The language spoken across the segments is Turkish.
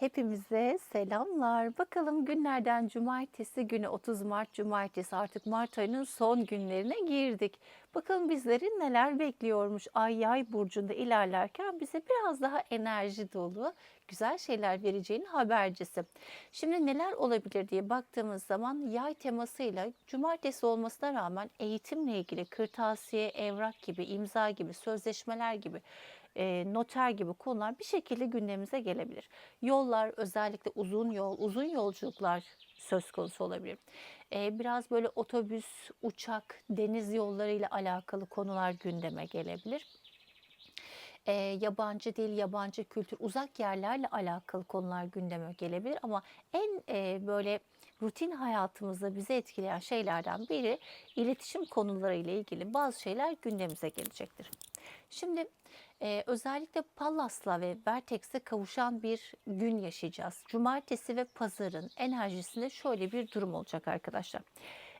Hepimize selamlar. Bakalım günlerden cumartesi günü 30 Mart cumartesi artık Mart ayının son günlerine girdik. Bakalım bizleri neler bekliyormuş. Ay yay burcunda ilerlerken bize biraz daha enerji dolu güzel şeyler vereceğinin habercisi. Şimdi neler olabilir diye baktığımız zaman yay temasıyla cumartesi olmasına rağmen eğitimle ilgili kırtasiye, evrak gibi, imza gibi, sözleşmeler gibi e, noter gibi konular bir şekilde gündemimize gelebilir. Yollar özellikle uzun yol, uzun yolculuklar söz konusu olabilir. E, biraz böyle otobüs, uçak, deniz yolları ile alakalı konular gündeme gelebilir. E, yabancı dil, yabancı kültür, uzak yerlerle alakalı konular gündeme gelebilir ama en e, böyle rutin hayatımızda bizi etkileyen şeylerden biri iletişim konuları ile ilgili bazı şeyler gündemimize gelecektir. Şimdi e, özellikle Pallas'la ve Vertex'e kavuşan bir gün yaşayacağız. Cumartesi ve pazarın enerjisinde şöyle bir durum olacak arkadaşlar.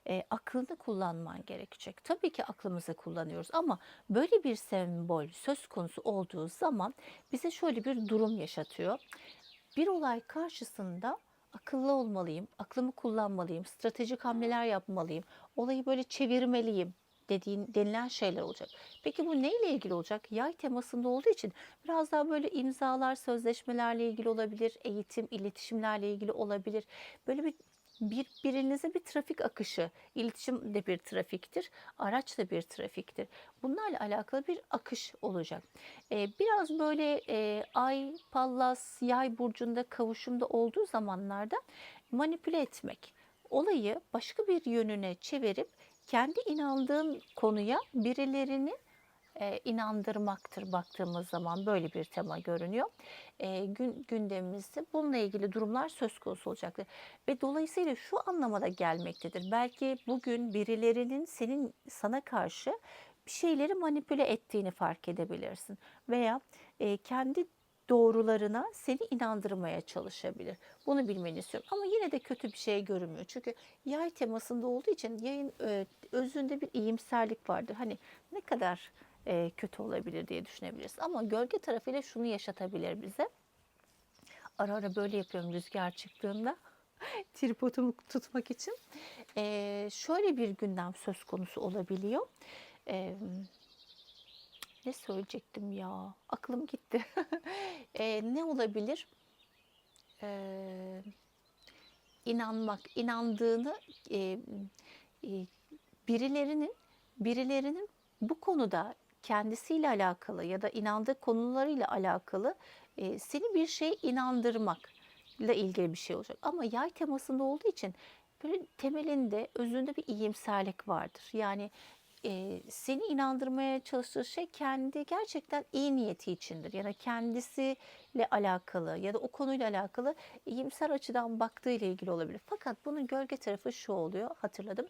E, aklını kullanman gerekecek. Tabii ki aklımızı kullanıyoruz ama böyle bir sembol söz konusu olduğu zaman bize şöyle bir durum yaşatıyor. Bir olay karşısında akıllı olmalıyım, aklımı kullanmalıyım, stratejik hamleler yapmalıyım, olayı böyle çevirmeliyim dediğin denilen şeyler olacak. Peki bu neyle ilgili olacak? Yay temasında olduğu için biraz daha böyle imzalar, sözleşmelerle ilgili olabilir, eğitim, iletişimlerle ilgili olabilir. Böyle bir birbirinize bir trafik akışı, iletişim de bir trafiktir, araç da bir trafiktir. Bunlarla alakalı bir akış olacak. Ee, biraz böyle e, ay, pallas, yay burcunda kavuşumda olduğu zamanlarda manipüle etmek, olayı başka bir yönüne çevirip kendi inandığın konuya birilerini e, inandırmaktır baktığımız zaman böyle bir tema görünüyor. E, gün, gündemimizde bununla ilgili durumlar söz konusu olacaktır. Ve dolayısıyla şu anlamada gelmektedir. Belki bugün birilerinin senin sana karşı bir şeyleri manipüle ettiğini fark edebilirsin. Veya e, kendi doğrularına seni inandırmaya çalışabilir. Bunu bilmeni istiyorum. Ama yine de kötü bir şey görünmüyor. Çünkü yay temasında olduğu için yayın e, özünde bir iyimserlik vardır. Hani ne kadar e, kötü olabilir diye düşünebilirsin. Ama gölge tarafıyla şunu yaşatabilir bize. Ara ara böyle yapıyorum rüzgar çıktığında. tripodumu tutmak için. E, şöyle bir gündem söz konusu olabiliyor. Ne söyleyecektim ya? Aklım gitti. e, ne olabilir? E, inanmak, inandığını e, e, birilerinin birilerinin bu konuda kendisiyle alakalı ya da inandığı konularıyla alakalı e, seni bir şey inandırmakla ilgili bir şey olacak. Ama yay temasında olduğu için böyle temelinde, özünde bir iyimserlik vardır. Yani e, seni inandırmaya çalıştığı şey kendi gerçekten iyi niyeti içindir. Ya da kendisiyle alakalı ya da o konuyla alakalı iyimser açıdan baktığı ile ilgili olabilir. Fakat bunun gölge tarafı şu oluyor hatırladım.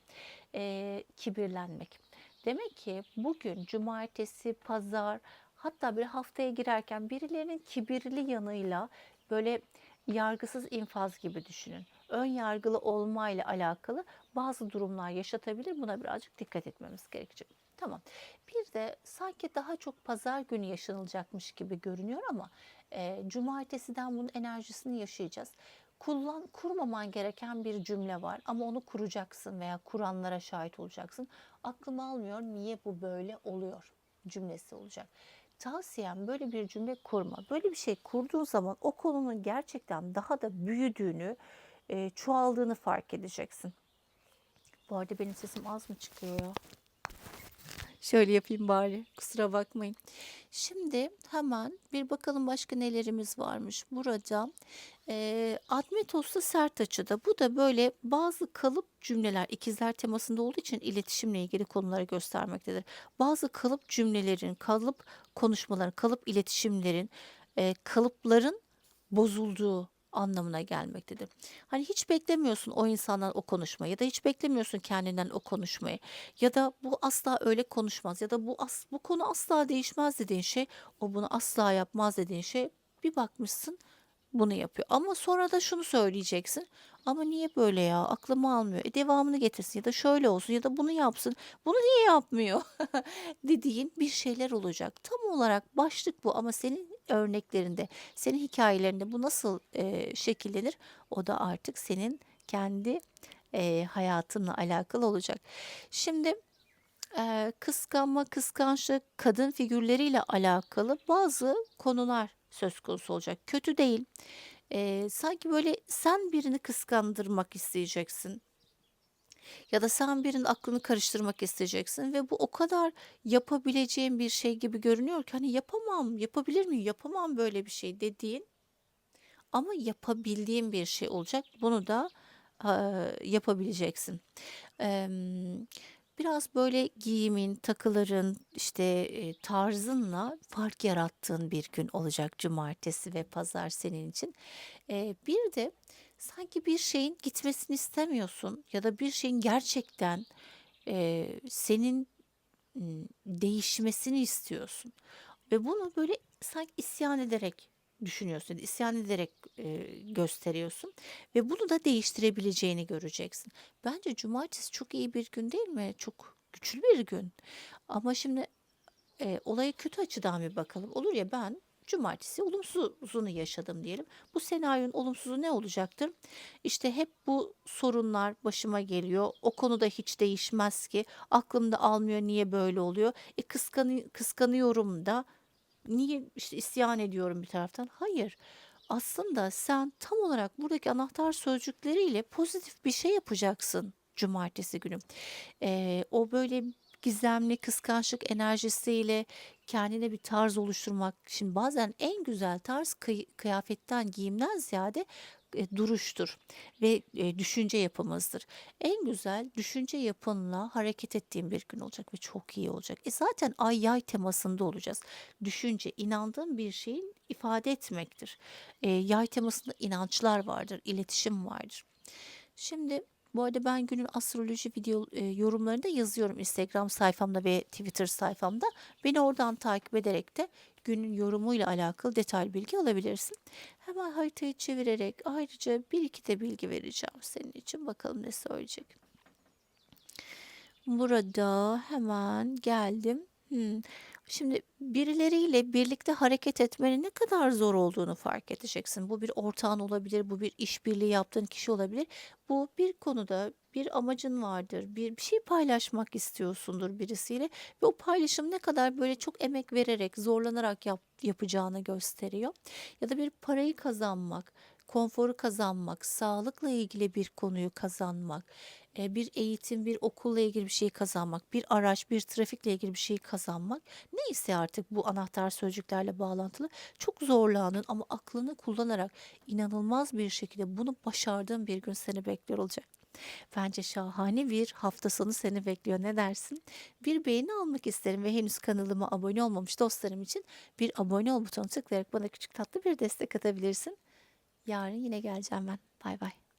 E, kibirlenmek. Demek ki bugün cumartesi, pazar hatta bir haftaya girerken birilerinin kibirli yanıyla böyle yargısız infaz gibi düşünün. Ön yargılı olmayla alakalı bazı durumlar yaşatabilir. Buna birazcık dikkat etmemiz gerekecek. Tamam. Bir de sanki daha çok pazar günü yaşanılacakmış gibi görünüyor ama e, cumartesiden bunun enerjisini yaşayacağız. Kullan, kurmaman gereken bir cümle var ama onu kuracaksın veya kuranlara şahit olacaksın. Aklım almıyor niye bu böyle oluyor cümlesi olacak tavsiyem böyle bir cümle kurma. Böyle bir şey kurduğun zaman o konunun gerçekten daha da büyüdüğünü, e, çoğaldığını fark edeceksin. Bu arada benim sesim az mı çıkıyor ya? Şöyle yapayım bari. Kusura bakmayın. Şimdi hemen bir bakalım başka nelerimiz varmış. Burada e, Admetos'ta sert açıda. Bu da böyle bazı kalıp cümleler ikizler temasında olduğu için iletişimle ilgili konuları göstermektedir. Bazı kalıp cümlelerin, kalıp konuşmaların, kalıp iletişimlerin, e, kalıpların bozulduğu anlamına gelmektedir. Hani hiç beklemiyorsun o insandan o konuşmayı ya da hiç beklemiyorsun kendinden o konuşmayı ya da bu asla öyle konuşmaz ya da bu as bu konu asla değişmez dediğin şey o bunu asla yapmaz dediğin şey bir bakmışsın bunu yapıyor. Ama sonra da şunu söyleyeceksin. Ama niye böyle ya? Aklımı almıyor. E devamını getirsin ya da şöyle olsun ya da bunu yapsın. Bunu niye yapmıyor? dediğin bir şeyler olacak. Tam olarak başlık bu ama senin örneklerinde, senin hikayelerinde bu nasıl e, şekillenir? O da artık senin kendi e, hayatınla alakalı olacak. Şimdi e, kıskanma, kıskançlık, kadın figürleriyle alakalı bazı konular söz konusu olacak. Kötü değil. E, sanki böyle sen birini kıskandırmak isteyeceksin. Ya da sen birinin aklını karıştırmak isteyeceksin ve bu o kadar yapabileceğin bir şey gibi görünüyor ki hani yapamam, yapabilir miyim, yapamam böyle bir şey dediğin ama yapabildiğin bir şey olacak. Bunu da eee, yapabileceksin. Em, biraz böyle giyimin, takıların, işte e, tarzınla fark yarattığın bir gün olacak cumartesi ve pazar senin için. Eee, bir de sanki bir şeyin gitmesini istemiyorsun ya da bir şeyin gerçekten eee, senin değişmesini istiyorsun. Ve bunu böyle sanki isyan ederek düşünüyorsun, isyan ederek e, gösteriyorsun ve bunu da değiştirebileceğini göreceksin. Bence cumartesi çok iyi bir gün değil mi? Çok güçlü bir gün. Ama şimdi e, olaya kötü açıdan bir bakalım. Olur ya ben cumartesi olumsuzunu yaşadım diyelim. Bu senaryonun olumsuzu ne olacaktır? İşte hep bu sorunlar başıma geliyor. O konuda hiç değişmez ki. Aklımda almıyor niye böyle oluyor? E kıskanı, kıskanıyorum da niye işte isyan ediyorum bir taraftan? Hayır. Aslında sen tam olarak buradaki anahtar sözcükleriyle pozitif bir şey yapacaksın cumartesi günü. Eee, o böyle gizemli kıskançlık enerjisiyle kendine bir tarz oluşturmak. Şimdi bazen en güzel tarz kıy- kıyafetten, giyimden ziyade duruştur ve e, düşünce yapımızdır. En güzel düşünce yapınla hareket ettiğim bir gün olacak ve çok iyi olacak. E zaten ay yay temasında olacağız. Düşünce, inandığım bir şeyin ifade etmektir. E, yay temasında inançlar vardır, iletişim vardır. Şimdi bu arada ben günün astroloji video e, yorumlarını da yazıyorum Instagram sayfamda ve Twitter sayfamda. Beni oradan takip ederek de günün yorumuyla alakalı detaylı bilgi alabilirsin. Hemen haritayı çevirerek ayrıca bir iki de bilgi vereceğim senin için. Bakalım ne söyleyecek. Burada hemen geldim. Hmm. Şimdi birileriyle birlikte hareket etmenin ne kadar zor olduğunu fark edeceksin. Bu bir ortağın olabilir, bu bir işbirliği yaptığın kişi olabilir. Bu bir konuda bir amacın vardır, bir, bir şey paylaşmak istiyorsundur birisiyle ve o paylaşım ne kadar böyle çok emek vererek, zorlanarak yap, yapacağını gösteriyor. Ya da bir parayı kazanmak, konforu kazanmak, sağlıkla ilgili bir konuyu kazanmak, bir eğitim, bir okulla ilgili bir şey kazanmak, bir araç, bir trafikle ilgili bir şey kazanmak neyse artık bu anahtar sözcüklerle bağlantılı çok zorlandın ama aklını kullanarak inanılmaz bir şekilde bunu başardığın bir gün seni bekliyor olacak. Bence şahane bir hafta sonu seni bekliyor. Ne dersin? Bir beğeni almak isterim ve henüz kanalıma abone olmamış dostlarım için bir abone ol butonu tıklayarak bana küçük tatlı bir destek atabilirsin. Yarın yine geleceğim ben. Bay bay.